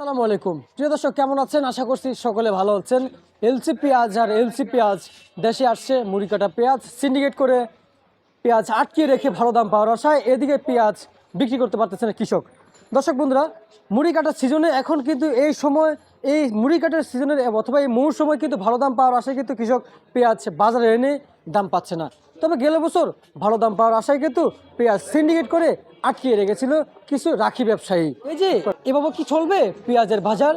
আসসালামু আলাইকুম। প্রিয় দর্শক, কেমন আছেন? আশা করছি সকলে ভালো আছেন। এলসি পেঁয়াজ আর এলসি পেঁয়াজ দেশে আসছে মুড়ি কাটা পেঁয়াজ। সিন্ডিকেট করে পেঁয়াজ আটকিয়ে রেখে ভালো দাম পাওয়ার আশায় এদিকে পেঁয়াজ বিক্রি করতে পারতেছে না কৃষক। দর্শক বন্ধুরা মুড়ি কাটার সিজনে এখন কিন্তু এই সময়, এই মুড়ি কাটার সিজনের অথবা এই মৌসুমে কিন্তু ভালো দাম পাওয়ার আশায় কিন্তু কৃষক পেঁয়াজ বাজারে এনে দাম পাচ্ছে না। তবে গেল বছর ভালো দাম পাওয়ার আশায় কিন্তু পেঁয়াজ সিন্ডিকেট করে আটকিয়ে রেখেছিল কিছু রাখি ব্যবসায়ী। এই যে, এভাবে কি চলবে? পেঁয়াজের বাজার?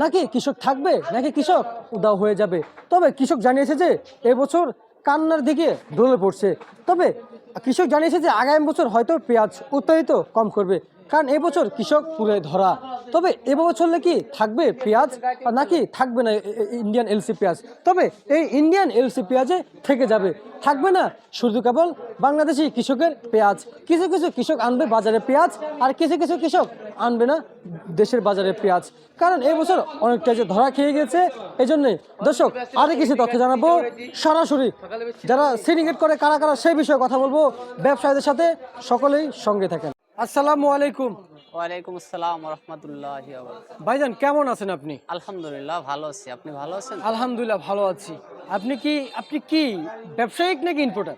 নাকি কৃষক থাকবে? নাকি কৃষক উদাও হয়ে যাবে? তবে কৃষক জানিয়েছে যে, এবছর কান্নার দিকে ঢলে পড়ছে। তবে কৃষক জানিয়েছে যে আগামী বছর হয়তো পেঁয়াজ উৎপাদিত কম করবে, কারণ এবছর কৃষক পুরে ধরা। তবে এবছর নাকি থাকবে পেঁয়াজ নাকি থাকবে না ইন্ডিয়ান এলসি পেঁয়াজ? তবে এই ইন্ডিয়ান এলসি পেঁয়াজে থেকে যাবে। থাকবে না শুধু কেবল বাংলাদেশি কৃষকের পেঁয়াজ। কিছু কিছু কৃষক আনবে বাজারে পেঁয়াজ আর কিছু কিছু কৃষক আনবে না দেশের বাজারে পেঁয়াজ। কারণ এই বছর অনেকটা যে ধরা খেয়ে গেছে। এই জন্যে দর্শক আরও কিছু তথ্য জানাব। সরাসরি যারা সিন্ডিকেট করে কারা কারা সেই বিষয়ে কথা বলব ব্যবসায়ীদের সাথে সকলেই সঙ্গে থাকেন। আসসালামু আলাইকুম। ওয়ালাইকুম আসসালাম রহমতুল্লাহ ভাইজান কেমন আছেন আপনি? আলহামদুলিল্লাহ ভালো আছি। আপনি ভালো আছেন? আলহামদুলিল্লাহ ভালো আছি। আপনি কি আপনি কি ব্যবসায়িক নাকি ইম্পোর্টার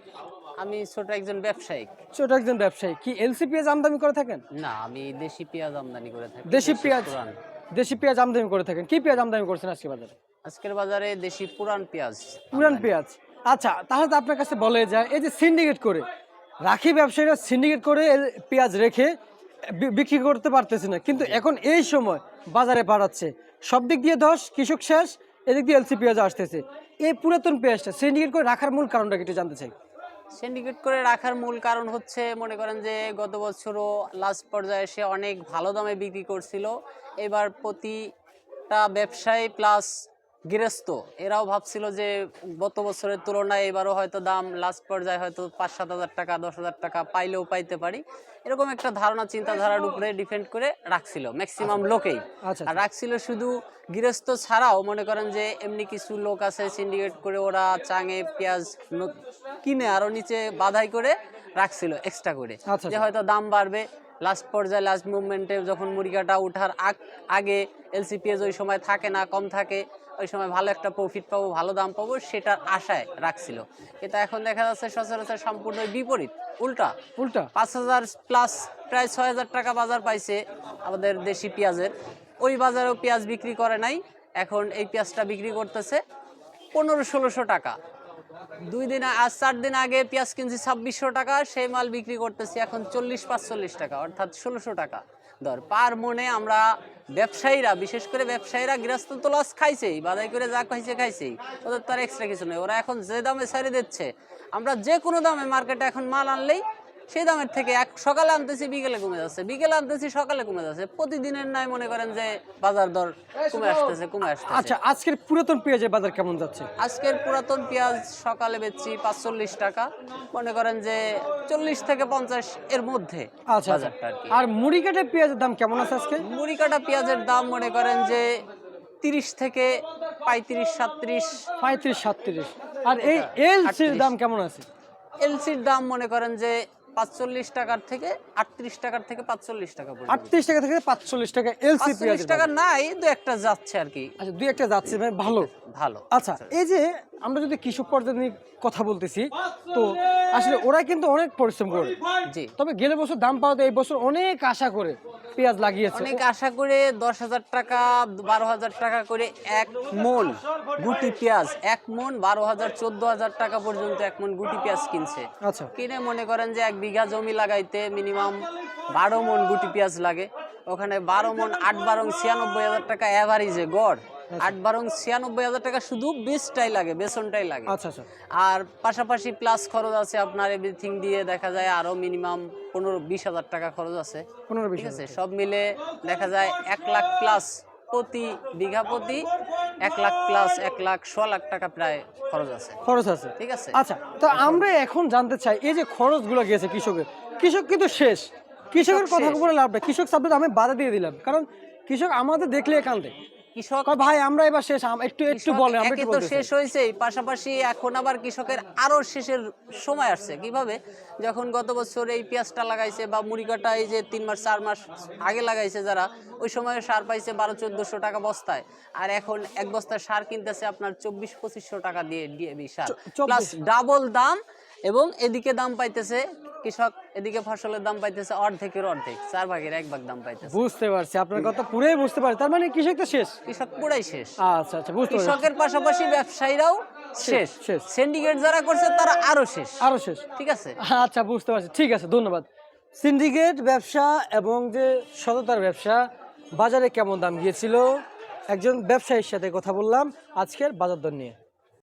আমি ছোট একজন ব্যবসায়ী ছোট একজন ব্যবসায়ী কি এলসি পেঁয়াজ আমদানি করে থাকেন? না আমি দেশি পেঁয়াজ আমদানি করে থাকি দেশি পেঁয়াজ। দেশি পেঁয়াজ আমদানি করে থাকেন। কি পেঁয়াজ আমদানি করছেন আজকে বাজারে? আজকের বাজারে দেশি পুরান পেঁয়াজ পুরান পেঁয়াজ। আচ্ছা তাহলে তো আপনার কাছে বলে যায় এই যে সিন্ডিকেট করে রাখি ব্যবসায়ীরা সিন্ডিকেট করে পেঁয়াজ রেখে বিক্রি করতে পারতেছে না। কিন্তু এখন এই সময় বাজারে বাড়াচ্ছে। সব দিক দিয়ে ধস কৃষক শেষ এদিক দিয়ে এলসি পেঁয়াজ আসতেছে। এই পুরাতন পেঁয়াজটা সিন্ডিকেট করে রাখার মূল কারণটা একটু জানতে চাই। সিন্ডিকেট করে রাখার মূল কারণ হচ্ছে মনে করেন যে গত বছরও লাস্ট পর্যায়ে সে অনেক ভালো দামে বিক্রি করছিল। এবার প্রতিটা ব্যবসায়ী প্লাস গৃহস্থ এরাও ভাবছিল যে গত বছরের তুলনায় এবারও হয়তো দাম লাস্ট পর্যায়ে হয়তো পাঁচ সাত হাজার টাকা দশ হাজার টাকা পাইলেও পাইতে পারি। এরকম একটা ধারণা চিন্তাধারার উপরে ডিপেন্ড করে রাখছিল ম্যাক্সিমাম লোকেই। আচ্ছা আর রাখছিল শুধু গৃহস্থ ছাড়াও মনে করেন যে এমনি কিছু লোক আছে সিন্ডিকেট করে ওরা চাঙে পেঁয়াজ কিনে আরও নিচে বাধাই করে রাখছিল এক্সট্রা করে। আচ্ছা, যে আচ্ছা। হয়তো দাম বাড়বে লাস্ট পর্যায়ে লাস্ট মুভমেন্টে যখন মুরগিটা ওঠার আগ- আগে এলসিপিএস ওই সময় থাকে না কম থাকে ওই সময় ভালো একটা প্রফিট পাবো ভালো দাম পাবো সেটার আশায় রাখছিল। কিন্তু এখন দেখা যাচ্ছে সচরাচর সম্পূর্ণ বিপরীত উল্টা। উল্টা। পাঁচ হাজার প্লাস প্রায় ছয় হাজার টাকা বাজার পাইছে আমাদের দেশি পেঁয়াজের। ওই বাজারেও পেঁয়াজ বিক্রি করে নাই এখন এই পেঁয়াজটা বিক্রি করতেছে পনেরো ষোলোশো টাকা। দুই দিন আজ চার দিন আগে পেঁয়াজ কিনছি ছাব্বিশশো টাকা, সেই মাল বিক্রি করতেছি এখন চল্লিশ পাঁচচল্লিশ টাকা, অর্থাৎ ষোলোশো টাকা ধর পার মনে আমরা ব্যবসায়ীরা, বিশেষ করে ব্যবসায়ীরা গৃহস্থ তো লস খাইছেই বাদাই করে যা খাইছে খাইছেই, ওদের তো আর এক্সট্রা কিছু নেই। ওরা এখন যে দামে ছাড়ে দিচ্ছে, আমরা যে কোনো দামে মার্কেটে এখন মাল আনলেই সেই দামের থেকে এক সকালে আনতেছি বিকেলে কমে যাচ্ছে। বিকেলে আনতেছি সকালে কমে যাচ্ছে। প্রতিদিনের নয় মনে করেন যে বাজার দর কমে আসতেছে কমে আসতেছে। আচ্ছা আজকের পুরাতন পেঁয়াজের বাজার কেমন যাচ্ছে? আজকের পুরাতন পেঁয়াজ সকালে বেচছি পাঁচচল্লিশ টাকা। মনে করেন যে চল্লিশ থেকে পঞ্চাশ এর মধ্যে আচ্ছা আচ্ছা। আর মুড়ি কাটে পেঁয়াজের দাম কেমন আছে আজকে? মুড়ি কাটা পেঁয়াজের দাম মনে করেন যে তিরিশ থেকে পঁয়ত্রিশ সাতত্রিশ। পঁয়ত্রিশ সাতত্রিশ। আর এই এলসির দাম কেমন আছে? এলসির দাম মনে করেন যে পাঁচচল্লিশ টাকার থেকে আটত্রিশ টাকার থেকে পাঁচচল্লিশ টাকা আটত্রিশ টাকা থেকে পাঁচচল্লিশ টাকা এলসি টাকা নাই দু একটা যাচ্ছে আর কি। আচ্ছা দু একটা যাচ্ছে ভাই ভালো। ভালো। আচ্ছা এই যে আমরা যদি কৃষক পর্যায়ে নিয়ে কথা বলতেছি তো আসলে ওরা কিন্তু অনেক পরিশ্রম করে। জি। তবে গেলে বছর দাম পাওয়াতে এই বছর অনেক আশা করে পেঁয়াজ লাগিয়েছে। অনেক আশা করে দশ হাজার টাকা বারো হাজার টাকা করে এক মন গুটি পেঁয়াজ এক মন বারো হাজার চোদ্দ হাজার টাকা পর্যন্ত এক মন গুটি পেঁয়াজ কিনছে। আচ্ছা। কিনে মনে করেন যে এক বিঘা জমি লাগাইতে মিনিমাম বারো মন গুটি পেঁয়াজ লাগে। ওখানে বারো মন আট বারো ছিয়ানব্বই হাজার টাকা অ্যাভারেজে গড়। আট বারং ছিয়ানব্বই হাজার টাকা শুধু বীজটাই লাগে বেসনটাই লাগে। আচ্ছা আচ্ছা। আর পাশাপাশি প্লাস খরচ আছে আপনার এভরিথিং দিয়ে দেখা যায় আরও মিনিমাম পনেরো বিশ হাজার টাকা খরচ আছে। পনেরো ঠিক আছে? সব মিলে দেখা যায় এক লাখ প্লাস প্রতি বিঘা প্রতি এক লাখ প্লাস এক লাখ ছ লাখ টাকা প্রায় খরচ আছে। খরচ আছে। ঠিক আছে? আচ্ছা তো আমরা এখন জানতে চাই এই যে খরচগুলো গেছে কৃষকের কৃষক কিন্তু শেষ। কৃষকের কথা বলে লাভ নেই। কৃষক সাবজেক্ট আমি বাধা দিয়ে দিলাম। কারণ কৃষক আমাদের দেখলে কান্দে। কৃষক ভাই আমরা এবার শেষ একটু একটু বলেন একে তো শেষ হয়েছে। পাশাপাশি এখন আবার কৃষকের আরও শেষের সময় আসছে। কীভাবে? যখন গত বছর এই পেঁয়াজটা লাগাইছে বা এই যে তিন মাস চার মাস আগে লাগাইছে যারা ওই সময় সার পাইছে বারো চোদ্দশো টাকা বস্তায়। আর এখন এক বস্তায় সার কিনতেছে আপনার চব্বিশ পঁচিশশো টাকা দিয়ে ডিএবি সার। প্লাস ডাবল দাম এবং এদিকে দাম পাইতেছে কৃষক এদিকে ফসলের দাম পাইতেছে অর্ধেকের অর্ধেক চার ভাগের এক ভাগ দাম পাইতেছে। বুঝতে পারছি আপনার কথা পুরোই বুঝতে পারছি তার মানে কৃষক তো শেষ? কৃষক পুরাই শেষ। আচ্ছা আচ্ছা বুঝতে কৃষকের পাশাপাশি ব্যবসায়ীরাও শেষ শেষ। সিন্ডিকেট যারা করছে তারা আরও শেষ। আরও শেষ। ঠিক আছে? আচ্ছা বুঝতে পারছি। ঠিক আছে ধন্যবাদ। সিন্ডিকেট ব্যবসা এবং যে সততার ব্যবসা বাজারে কেমন দাম গিয়েছিল? একজন ব্যবসায়ীর সাথে কথা বললাম আজকের বাজার দর নিয়ে।